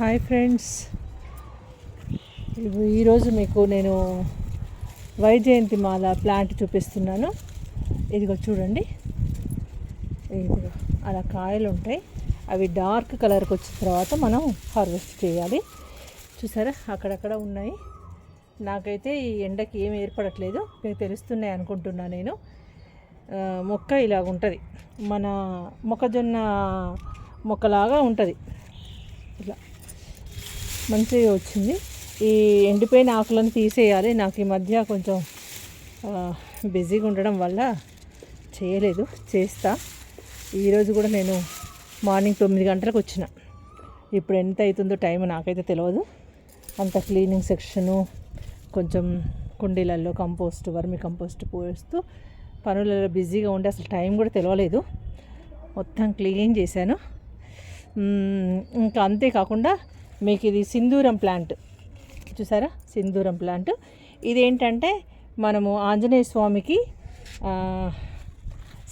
Hi friends. ఇవి- ఈరోజు మీకు నేను వైజయంతి మాల ప్లాంట్ చూపిస్తున్నాను. ఇదిగో చూడండి. ఇదిగో అలా కాయలు ఉంటాయి. అవి డార్క్ కలర్కి వచ్చిన తర్వాత మనం హార్వెస్ట్ చేయాలి. చూసారా? అక్కడక్కడ ఉన్నాయి. నాకైతే ఈ ఎండకి ఏం ఏర్పడట్లేదు. మీకు తెలుస్తున్నాయి అనుకుంటున్నా నేను. మొక్క ఇలాగ ఉంటుంది. మన మొక్కజొన్న మొక్కలాగా ఉంటుంది. ఇట్లా మంచిగా వచ్చింది. ఈ ఎండిపోయిన ఆకులను తీసేయాలి. నాకు ఈ మధ్య కొంచెం బిజీగా ఉండడం వల్ల చేయలేదు. చేస్తా. ఈరోజు కూడా నేను మార్నింగ్ తొమ్మిది గంటలకు వచ్చిన. ఇప్పుడు ఎంత అవుతుందో టైం నాకైతే తెలియదు అంత క్లీనింగ్ సెక్షను కొంచెం కుండీలలో కంపోస్ట్ వర్మి కంపోస్ట్ పోస్తూ పనులలో బిజీగా ఉండి అసలు టైం కూడా తెలియలేదు మొత్తం క్లీన్ చేశాను. ఇంకా అంతేకాకుండా మీకు ఇది సింధూరం ప్లాంట్. చూసారా? సింధూరం ప్లాంట్. ఇదేంటంటే మనము ఆంజనేయ స్వామికి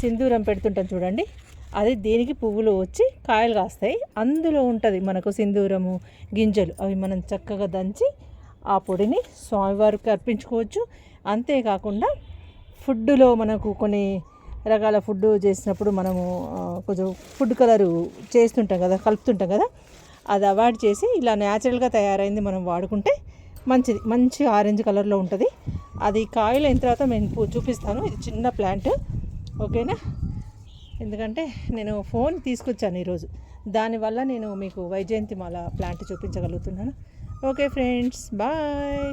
సింధూరం పెడుతుంటాం చూడండి. అది దీనికి పువ్వులు వచ్చి కాయలు కాస్తాయి. అందులో ఉంటుంది మనకు సింధూరము గింజలు. అవి మనం చక్కగా దంచి ఆ పొడిని స్వామివారికి అర్పించుకోవచ్చు. అంతేకాకుండా ఫుడ్లో మనకు కొన్ని రకాల ఫుడ్ చేసినప్పుడు మనము కొంచెం ఫుడ్ కలరు చేస్తుంటాం కదా కలుపుతుంటాం కదా. అది అవాయిడ్ చేసి ఇలా న్యాచురల్గా తయారైంది మనం వాడుకుంటే మంచిది. మంచి ఆరెంజ్ కలర్లో ఉంటుంది. అది కాయలు అయిన తర్వాత నేను చూపిస్తాను. ఇది చిన్న ప్లాంట్. ఓకేనా? ఎందుకంటే నేను ఫోన్ తీసుకొచ్చాను ఈరోజు. దానివల్ల నేను మీకు Vyjayanthi Mala plant చూపించగలుగుతున్నాను. Okay friends bye!